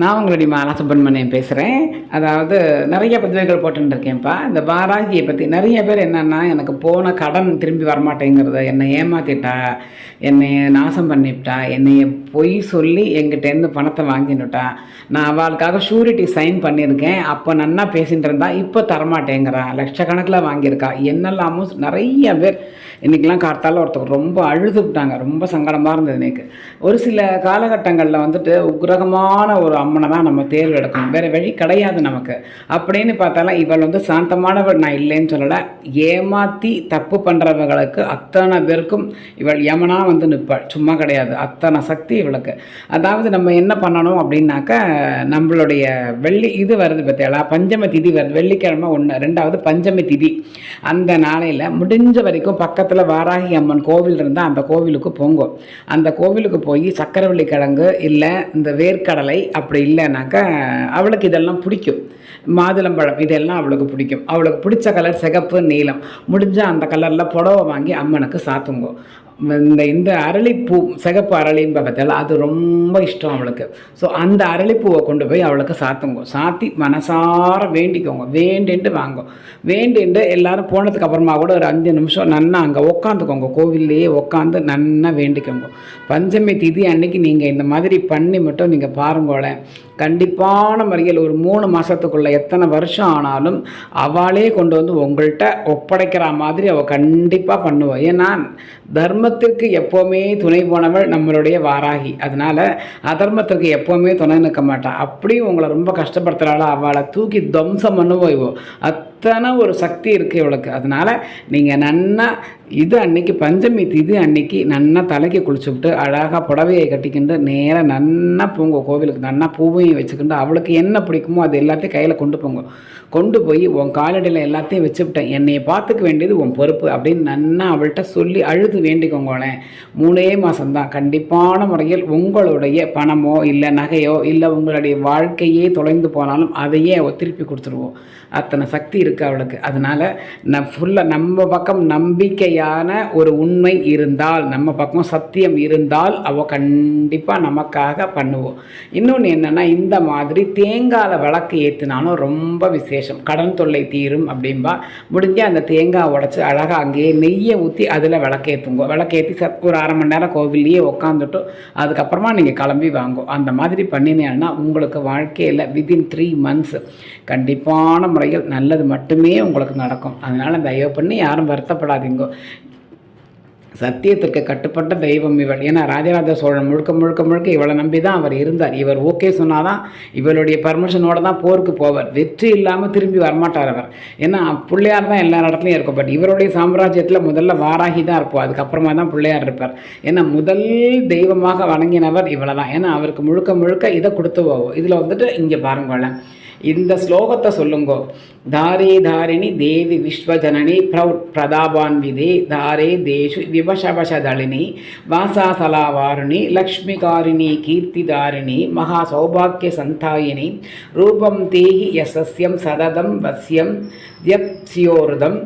நான் உங்களுடைய மாலா சுப்பிரமணியம் பேசுகிறேன் அதாவது நிறைய பதிவுகள் போட்டுருக்கேன்ப்பா இந்த பாராகியை பற்றி நிறைய பேர் என்னென்னா எனக்கு போன கடன் திரும்பி வரமாட்டேங்கிறத என்னை ஏமாத்திட்டா என்னை நாசம் பண்ணிவிட்டா என்னைய பொய் சொல்லி எங்கிட்டேருந்து பணத்தை வாங்கினுட்டா நான் அவளுக்காக ஷூரிட்டி சைன் பண்ணியிருக்கேன். அப்போ நன்னா பேசிகிட்டு இருந்தா இப்போ தரமாட்டேங்கிறா. லட்சக்கணக்கில் வாங்கியிருக்கா. என்னெல்லாமோ நிறைய பேர் இன்றைக்கெலாம் கார்த்தால் ஒருத்தர் ரொம்ப அழுதுவிட்டாங்க ரொம்ப சங்கடமாக இருந்தது எனக்கு ஒரு சில காலகட்டங்களில் வந்துட்டு உக்ரகமான ஒரு அம்மனை தான் நம்ம தேர்வு எடுக்கணும் வேறு வழி கிடையாது நமக்கு. அப்படின்னு பார்த்தாலும் இவள் வந்து சாந்தமானவள். நான் இல்லைன்னு சொல்லலை. ஏமாற்றி தப்பு பண்ணுறவர்களுக்கு அத்தனை பேருக்கும் இவள் யமனா வந்து நிற்பாள். சும்மா கிடையாது. அத்தனை சக்தி இவளுக்கு. அதாவது நம்ம என்ன பண்ணணும் அப்படின்னாக்க நம்மளுடைய வெள்ளி இது வருது பார்த்தீங்களா? பஞ்சமி திதி வருது. வெள்ளிக்கிழமை ஒன்று ரெண்டாவது பஞ்சமி திதி. அந்த நாளையில் முடிஞ்ச வரைக்கும் பக்கத்து பக்கத்தில் வாராகி அம்மன் கோவில் இருந்தால் அந்த கோவிலுக்கு போங்க. அந்த கோவிலுக்கு போய் சக்கரவள்ளி கிழங்கு இல்லை இந்த வேர்க்கடலை அப்படி இல்லைனாக்கா அவளுக்கு இதெல்லாம் பிடிக்கும். மாதுளம்பழம் இதெல்லாம் அவளுக்கு பிடிக்கும். அவளுக்கு பிடிச்ச கலர் சிகப்பு நீலம். முடிஞ்சால் அந்த கலரில் புடவை வாங்கி அம்மனுக்கு சாத்துங்கோ. இந்த இந்த அரளிப்பூ சிகப்பு அரளின்னு பார்த்தால அது ரொம்ப இஷ்டம் அவளுக்கு. ஸோ அந்த அரளிப்பூவை கொண்டு போய் அவளுக்கு சாத்துங்க. சாத்தி மனசார வேண்டிக்கோங்க. வேண்டின்ட்டு வாங்கும் வேண்டின்ட்டு எல்லாரும் போனதுக்கு அப்புறமா கூட ஒரு அஞ்சு நிமிஷம் நன்னா அங்கே உக்காந்துக்கோங்க. கோவில்லையே உட்காந்து நன்னா வேண்டிக்கோங்க. பஞ்சமி திதி அன்னைக்கு நீங்கள் இந்த மாதிரி பண்ணி மட்டும் நீங்கள் பாருங்களேன். கண்டிப்பான முறையில் ஒரு மூணு மாதத்துக்குள்ளே எத்தனை வருஷம் ஆனாலும் அவளே கொண்டு வந்து உங்கள்கிட்ட ஒப்படைக்கிற மாதிரி அவள் கண்டிப்பாக பண்ணுவாள் ஏன்னா தர்மத்திற்கு எப்போவுமே துணை போனவள் நம்மளுடைய வாராகி. அதனால் அதர்மத்திற்கு எப்போவுமே துணை நிற்க மாட்டாள் அப்படியும் உங்களை ரொம்ப கஷ்டப்படுத்துகிறாள் அவளை தூக்கி துவம்சம் பண்ணுவோய்வோ அத்தனை ஒரு சக்தி இருக்குது இவளுக்கு. அதனால் நீங்கள் நன்னா இது அன்னைக்கு பஞ்சமி இது அன்னைக்கு நன்னா தலைக்கு குளிச்சுவிட்டு அழகாக புடவையை கட்டிக்கிண்டு நேராக நன்னா போங்க கோவிலுக்கு நன்னா பூவையும் வச்சுக்கிண்டு அவளுக்கு என்ன பிடிக்குமோ அது எல்லாத்தையும் கையில் கொண்டு போங்க. கொண்டு போய் உன் காலடியில் எல்லாத்தையும் வச்சுவிட்டேன் என்னையை பார்த்துக்க வேண்டியது உன் பொறுப்பு அப்படின்னு நன்னா அவள்கிட்ட சொல்லி அழுது வேண்டிக்கோங்களேன் மூணே மாதம்தான் கண்டிப்பான முறையில் உங்களுடைய பணமோ இல்லை நகையோ இல்லை உங்களுடைய வாழ்க்கையே தொலைந்து போனாலும் அதையே அவள் திருப்பி கொடுத்துருவோம் அத்தனை சக்தி இருக்குது அவளுக்கு. அதனால் நான் ஃபுல்லாக நம்ம பக்கம் நம்பிக்கையான ஒரு உண்மை இருந்தால் நம்ம பக்கம் சத்தியம் இருந்தால் அவள் கண்டிப்பாக நமக்காக பண்ணுவோம் இன்னொன்று என்னென்னா இந்த மாதிரி தேங்காயில் விளக்கு ஏற்றினாலும் ரொம்ப விசேஷம். கடன் தொல்லை தீரும் அப்படின்பா முடிஞ்சு அந்த தேங்காய் உடச்சி அழகாக அங்கேயே நெய்யை ஊற்றி அதில் விளக்கேற்றுங்க விளக்கேற்றி ச ஒரு அரை மணி நேரம் கோவில்லையே உட்காந்துட்டு அதுக்கப்புறமா நீங்கள் கிளம்பி வாங்கும் அந்த மாதிரி பண்ணினேன்னா உங்களுக்கு வாழ்க்கையில் வித்தின் த்ரீ மந்த்ஸ் கண்டிப்பான முறையில் நல்லது மட்டுமே உங்களுக்கு நடக்கும். அதனால் தயவு பண்ணி யாரும் வருத்தப்படாதீங்க. சத்தியத்திற்கு கட்டுப்பட்ட தெய்வம் இவள். ஏன்னா ராஜராஜ சோழன் முழுக்க முழுக்க முழுக்க இவளை நம்பி தான் அவர் இருந்தார். இவர் ஓகே சொன்னாதான் இவளுடைய பர்மிஷனோட தான் போருக்கு போவார். வெற்றி இல்லாமல் திரும்பி வரமாட்டார் அவர். ஏன்னா பிள்ளையார் தான் எல்லா இடத்துலையும் இருக்கும். பட் இவருடைய சாம்ராஜ்யத்தில் முதல்ல வாராகி தான் இருப்போம் அதுக்கப்புறமா தான் பிள்ளையார் இருப்பார். ஏன்னா முதல் தெய்வமாக வணங்கினவர் இவளை தான். ஏன்னா அவருக்கு முழுக்க முழுக்க இதை கொடுத்து போவோம் இதில் வந்துட்டு இங்கே பாருங்களேன். இந்த ஸ்லோகத்தை சொல்லுங்கோ. தாரே தாரிணி தேவி விஸ்வஜனனி பிரௌட் பிரதாபான்விதே தாரே தேஷு விவசவசதளினி வாசாசலாவாருணி லக்ஷ்மிகாரிணி கீர்த்திதாரிணி மகா சௌபாக்கிய சந்தாயினி ரூபம் தேஹி யசஸ்யம் சததம் வசியம் யப்சியோருதம்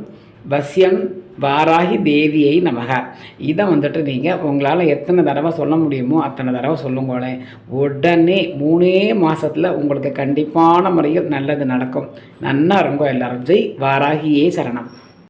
வசியம் வாராகி தேவியை நமக. இதை வந்துட்டு நீங்கள் உங்களால் எத்தனை தடவை சொல்ல முடியுமோ அத்தனை தடவை சொல்லுங்களேன் உடனே மூணே மாதத்தில் உங்களுக்கு கண்டிப்பான முறையில் நல்லது நடக்கும். நன்னா இருக்கும் எல்லாரும். ஜெய் வாராகியே சரணம்.